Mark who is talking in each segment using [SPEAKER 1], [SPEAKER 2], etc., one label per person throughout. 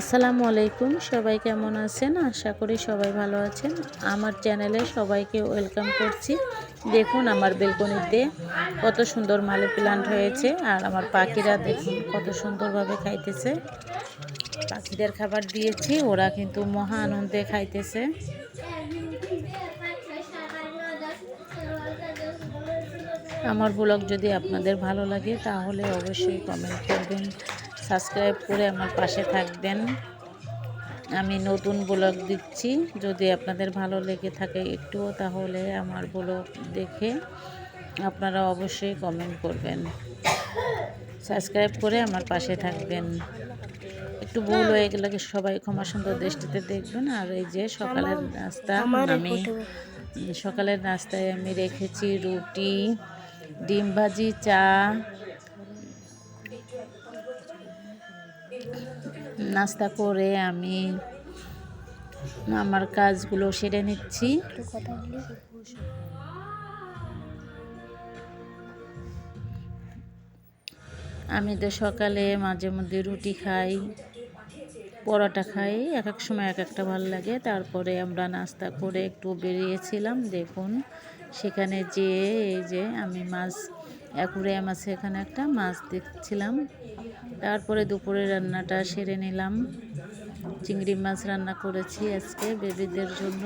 [SPEAKER 1] আসসালামু আলাইকুম, সবাই কেমন আছেন? আশা করি সবাই ভালো আছেন। আমার চ্যানেলে সবাইকে ওয়েলকাম করছি। দেখুন আমার বেলকনিতে কত সুন্দর মালি প্লান্ট হয়েছে, আর আমার পাখিরা দেখুন কত সুন্দরভাবে খাইতেছে। পাখিদের খাবার দিয়েছি, ওরা কিন্তু মহা আনন্দে খাইতেছে। আমার ব্লগ যদি আপনাদের ভালো লাগে, তাহলে অবশ্যই কমেন্ট করবেন। সাবস্ক্রাইব করে আমার পাশে থাকবেন। আমি নতুন ব্লগ দিচ্ছি। যদি আপনাদের ভালো লেগে থাকে একটুও তাহলে আমার ব্লগ দেখে আপনারা অবশ্যই কমেন্ট করবেন। সাবস্ক্রাইব করে আমার পাশে থাকবেন। একটু ভুল হয়ে গেলে সবাই ক্ষমা সুন্দর দৃষ্টিতে দেখবেন? আর এই যে সকালের নাস্তা আমি সকালের নাস্তায় আমি রেখেছি রুটি ডিম ভাজি চা নাস্তা করে আমি আমার কাজগুলো সেরে নিচ্ছি। আমি তো সকালে মাঝে মধ্যে রুটি খাই, পরোটা খাই, এক এক সময় এক একটা ভালো লাগে। তারপরে আমরা নাস্তা করে একটু বেরিয়েছিলাম, দেখুন, সেখানে যেয়ে এই যে আমি মাছ অ্যাকুরিয়াম আছে এখানে একটা, মাছ দেখছিলাম। তারপরে দুপুরে রান্নাটা সেরে নিলাম। চিংড়ি মাছ রান্না করেছি আজকে বেবিদের জন্য।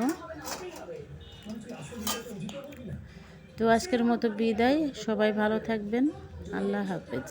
[SPEAKER 1] তো আজকের মতো বিদায়, সবাই ভালো থাকবেন। আল্লাহ হাফেজ।